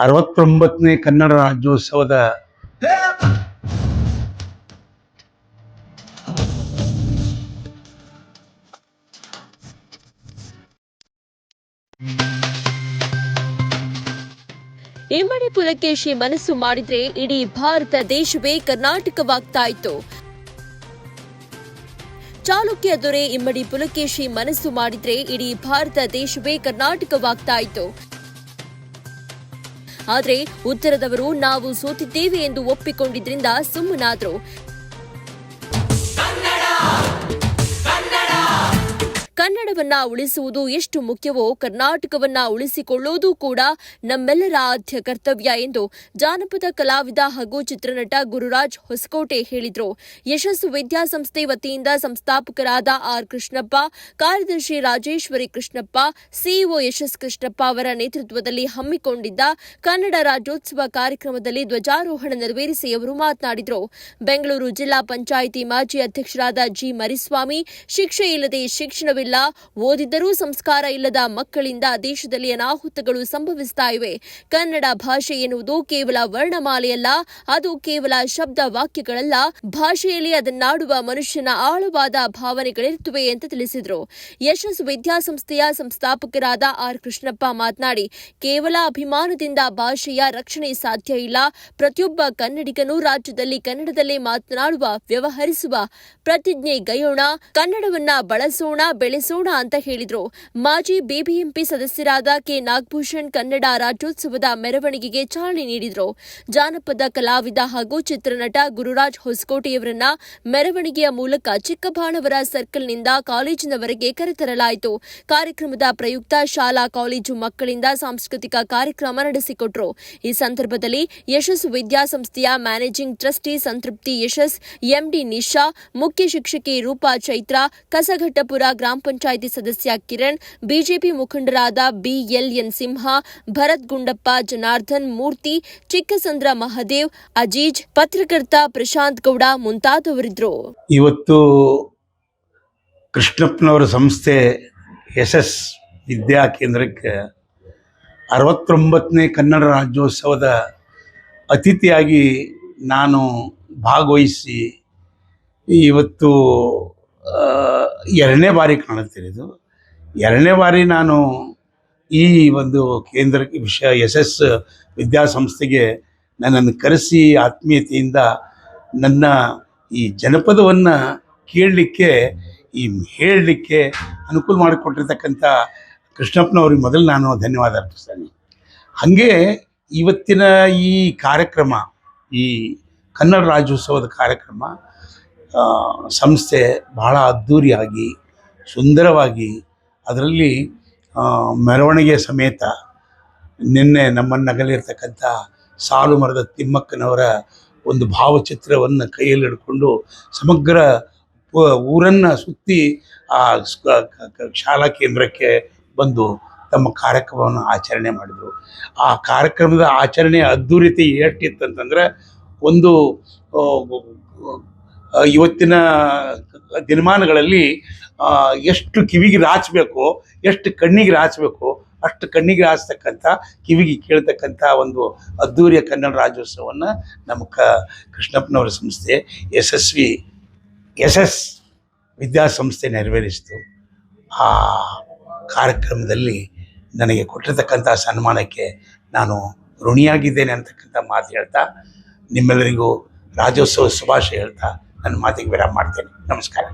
ಅರವತ್ತೊಂಬತ್ತನೇ ಕನ್ನಡ ರಾಜ್ಯೋತ್ಸವದ ಇಮ್ಮಡಿ ಪುಲಕೇಶಿ ಮನಸ್ಸು ಮಾಡಿದ್ರೆ ಇಡೀ ಭಾರತ ದೇಶವೇ ಕರ್ನಾಟಕವಾಗ್ತಾ ಇತ್ತು. ಚಾಲುಕ್ಯ ದೊರೆ ಇಮ್ಮಡಿ ಪುಲಕೇಶಿ ಮನಸ್ಸು ಮಾಡಿದ್ರೆ ಇಡೀ ಭಾರತ ದೇಶವೇ ಕರ್ನಾಟಕವಾಗ್ತಾ ಇತ್ತು. ಆದ್ರೆ ಉತ್ತರದವರು ನಾವು ಸೋತಿದ್ದೇವೆ ಎಂದು ಒಪ್ಪಿಕೊಂಡಿದ್ದರಿಂದ ಸುಮ್ಮನಾದ್ರು. ಕನ್ನಡವನ್ನ ಉಳಿಸುವುದು ಎಷ್ಟು ಮುಖ್ಯವೋ ಕರ್ನಾಟಕವನ್ನ ಉಳಿಸಿಕೊಳ್ಳುವುದು ಕೂಡ ನಮ್ಮೆಲ್ಲರ ಆದ್ಯ ಕರ್ತವ್ಯ ಎಂದು ಜಾನಪದ ಕಲಾವಿದ ಹಾಗೂ ಚಿತ್ರನಟ ಗುರುರಾಜ್ ಹೊಸಕೋಟೆ ಹೇಳಿದರು. ಯಶಸ್ಸು ವಿದ್ಯಾಸಂಸ್ಥೆ ವತಿಯಿಂದ ಸಂಸ್ಥಾಪಕರಾದ ಆರ್ ಕೃಷ್ಣಪ್ಪ, ಕಾರ್ಯದರ್ಶಿ ರಾಜೇಶ್ವರಿ ಕೃಷ್ಣಪ್ಪ, ಸಿಇಒ ಯಶಸ್ ಕೃಷ್ಣಪ್ಪ ಅವರ ನೇತೃತ್ವದಲ್ಲಿ ಹಮ್ಮಿಕೊಂಡಿದ್ದ ಕನ್ನಡ ರಾಜ್ಯೋತ್ಸವ ಕಾರ್ಯಕ್ರಮದಲ್ಲಿ ಧ್ವಜಾರೋಹಣ ನೆರವೇರಿಸಿ ಅವರು ಮಾತನಾಡಿದರು. ಬೆಂಗಳೂರು ಜಿಲ್ಲಾ ಪಂಚಾಯಿತಿ ಮಾಜಿ ಅಧ್ಯಕ್ಷರಾದ ಜಿ ಮರಿಸ್ವಾಮಿ, ಶಿಕ್ಷೆ ಇಲ್ಲದೆ ಶಿಕ್ಷಣವಿಲ್ಲ ಓದಿದ್ದರೂ ಸಂಸ್ಕಾರ ಇಲ್ಲದ ಮಕ್ಕಳಿಂದ ದೇಶದಲ್ಲಿ ಅನಾಹುತಗಳು ಸಂಭವಿಸ್ತಾ ಇವೆ. ಕನ್ನಡ ಭಾಷೆ ಎನ್ನುವುದು ಕೇವಲ ವರ್ಣಮಾಲೆಯಲ್ಲ, ಅದು ಕೇವಲ ಶಬ್ದ ವಾಕ್ಯಗಳಲ್ಲ. ಭಾಷೆಯಲ್ಲಿ ಅದನ್ನಾಡುವ ಮನುಷ್ಯನ ಆಳವಾದ ಭಾವನೆಗಳಿರುತ್ತವೆ ಅಂತ ತಿಳಿಸಿದರು. ಯಶಸ್ ವಿದ್ಯಾಸಂಸ್ಥೆಯ ಸಂಸ್ಥಾಪಕರಾದ ಆರ್ ಕೃಷ್ಣಪ್ಪ ಮಾತನಾಡಿ, ಕೇವಲ ಅಭಿಮಾನದಿಂದ ಭಾಷೆಯ ರಕ್ಷಣೆ ಸಾಧ್ಯ ಇಲ್ಲ. ಪ್ರತಿಯೊಬ್ಬ ಕನ್ನಡಿಗನೂ ರಾಜ್ಯದಲ್ಲಿ ಕನ್ನಡದಲ್ಲೇ ಮಾತನಾಡುವ, ವ್ಯವಹರಿಸುವ ಪ್ರತಿಜ್ಞೆ ಗೈಯೋಣ. ಕನ್ನಡವನ್ನ ಬಳಸೋಣ, ಬೆಳೆಸೋಣ ಅಂತ ಹೇಳಿದ್ರು. ಮಾಜಿ ಬಿಬಿಎಂಪಿ ಸದಸ್ಯರಾದ ಕೆ. ನಾಗಭೂಷಣ್ ಕನ್ನಡ ರಾಜ್ಯೋತ್ಸವದ ಮೆರವಣಿಗೆಗೆ ಚಾಲನೆ ನೀಡಿದ್ರು. ಜಾನಪದ ಕಲಾವಿದ ಹಾಗೂ ಚಿತ್ರನಟ ಗುರುರಾಜ್ ಹೊಸಕೋಟೆಯವರನ್ನ ಮೆರವಣಿಗೆಯ ಮೂಲಕ ಚಿಕ್ಕಬಾಣವರ ಸರ್ಕಲ್ನಿಂದ ಕಾಲೇಜಿನವರೆಗೆ ಕರೆತರಲಾಯಿತು. ಕಾರ್ಯಕ್ರಮದ ಪ್ರಯುಕ್ತ ಶಾಲಾ, ಕಾಲೇಜು ಮಕ್ಕಳಿಂದ ಸಾಂಸ್ಕೃತಿಕ ಕಾರ್ಯಕ್ರಮ ನಡೆಸಿಕೊಟ್ರು. ಈ ಸಂದರ್ಭದಲ್ಲಿ ಯಶಸ್ ವಿದ್ಯಾಸಂಸ್ಥೆಯ ಮ್ಯಾನೇಜಿಂಗ್ ಟ್ರಸ್ಟಿ ಸಂತೃಪ್ತಿ ಯಶಸ್, ಎಂಡಿ ನಿಶಾ, ಮುಖ್ಯ ಶಿಕ್ಷಕಿ ರೂಪಾ ಚೈತ್ರ, ಕಸಘಟ್ಟಪುರ ಗ್ರಾಮ ಪಂಚಾಯಿತಿ ಸದಸ್ಯ ಕಿರಣ್, ಬಿಜೆಪಿ ಮುಖಂಡರಾದ ಬಿಎಲ್ಎನ್ ಸಿಂಹ, ಭರತ್ ಗುಂಡಪ್ಪ, ಜನಾರ್ದನ್ ಮೂರ್ತಿ, ಚಿಕ್ಕಸಂದ್ರ ಮಹದೇವ್, ಅಜೀಜ್, ಪತ್ರಕರ್ತ ಪ್ರಶಾಂತ್ ಗೌಡ ಮುಂತಾದವರಿದ್ದರು. ಇವತ್ತು ಕೃಷ್ಣಪ್ಪನವರ ಸಂಸ್ಥೆ ಯಶಸ್ ವಿದ್ಯಾ ಕೇಂದ್ರಕ್ಕೆ ಅರವತ್ತೊಂಬತ್ತನೇ ಕನ್ನಡ ರಾಜ್ಯೋತ್ಸವದ ಅತಿಥಿಯಾಗಿ ನಾನು ಭಾಗವಹಿಸಿ ಇವತ್ತು ಎರಡನೇ ಬಾರಿ ಕಾಣುತ್ತಿರೋದು ಎರಡನೇ ಬಾರಿ ನಾನು ಈ ಒಂದು ಕೇಂದ್ರಕ್ಕೆ ವಿಷಯ ಯಶಸ್ ವಿದ್ಯಾಸಂಸ್ಥೆಗೆ ನನ್ನನ್ನು ಕರೆಸಿ ಆತ್ಮೀಯತೆಯಿಂದ ನನ್ನ ಈ ಜನಪದವನ್ನು ಕೇಳಲಿಕ್ಕೆ, ಈ ಹೇಳಲಿಕ್ಕೆ ಅನುಕೂಲ ಮಾಡಿಕೊಟ್ಟಿರ್ತಕ್ಕಂಥ ಕೃಷ್ಣಪ್ಪನವ್ರಿಗೆ ಮೊದಲು ನಾನು ಧನ್ಯವಾದ ಅರ್ಪಿಸ್ತೇನೆ. ಹಾಗೆ ಇವತ್ತಿನ ಈ ಕಾರ್ಯಕ್ರಮ, ಈ ಕನ್ನಡ ರಾಜ್ಯೋತ್ಸವದ ಕಾರ್ಯಕ್ರಮ ಸಂಸ್ಥೆ ಬಹಳ ಅದ್ಧೂರಿಯಾಗಿ ಸುಂದರವಾಗಿ ಅದರಲ್ಲಿ ಮೆರವಣಿಗೆ ಸಮೇತ ನಿನ್ನೆ ನಮ್ಮನ್ನು ನಗಲಿರ್ತಕ್ಕಂಥ ಸಾಲು ಮರದ ತಿಮ್ಮಕ್ಕನವರ ಒಂದು ಭಾವಚಿತ್ರವನ್ನು ಕೈಯಲ್ಲಿ ಹಿಡ್ಕೊಂಡು ಸಮಗ್ರ ಊರನ್ನು ಸುತ್ತಿ ಆ ಶಾಲಾ ಕೇಂದ್ರಕ್ಕೆ ಬಂದು ತಮ್ಮ ಕಾರ್ಯಕ್ರಮವನ್ನು ಆಚರಣೆ ಮಾಡಿದರು. ಆ ಕಾರ್ಯಕ್ರಮದ ಆಚರಣೆ ಅದ್ಧೂರಿತೆ ಎಷ್ಟಿತ್ತಂತಂದರೆ ಒಂದು ಇವತ್ತಿನ ದಿನಮಾನಗಳಲ್ಲಿ ಎಷ್ಟು ಕಿವಿಗೆ ರಾಚಬೇಕು, ಎಷ್ಟು ಕಣ್ಣಿಗೆ ರಾಚಬೇಕು, ಅಷ್ಟು ಕಣ್ಣಿಗೆ ರಾಚತಕ್ಕಂಥ, ಕಿವಿಗೆ ಕೇಳ್ತಕ್ಕಂಥ ಒಂದು ಅದ್ಧೂರಿಯ ಕನ್ನಡ ರಾಜ್ಯೋತ್ಸವವನ್ನು ನಮ್ಮ ಕ, ಕೃಷ್ಣಪ್ಪನವರ ಸಂಸ್ಥೆ, ಯಶಸ್ವಿ, ಯಶಸ್ ವಿದ್ಯಾಸಂಸ್ಥೆ ನೆರವೇರಿಸಿತು. ಆ ಕಾರ್ಯಕ್ರಮದಲ್ಲಿ ನನಗೆ ಕೊಟ್ಟಿರ್ತಕ್ಕಂಥ ಸನ್ಮಾನಕ್ಕೆ ನಾನು ಋಣಿಯಾಗಿದ್ದೇನೆ ಅಂತಕ್ಕಂಥ ಮಾತು ಹೇಳ್ತಾ, ನಿಮ್ಮೆಲ್ಲರಿಗೂ ರಾಜ್ಯೋತ್ಸವ ಶುಭಾಶಯ ಹೇಳ್ತಾ ನನ್ನ ಮಾತಿಗೆ ವಿರಾಮ ಮಾಡ್ತೇನೆ. ನಮಸ್ಕಾರ.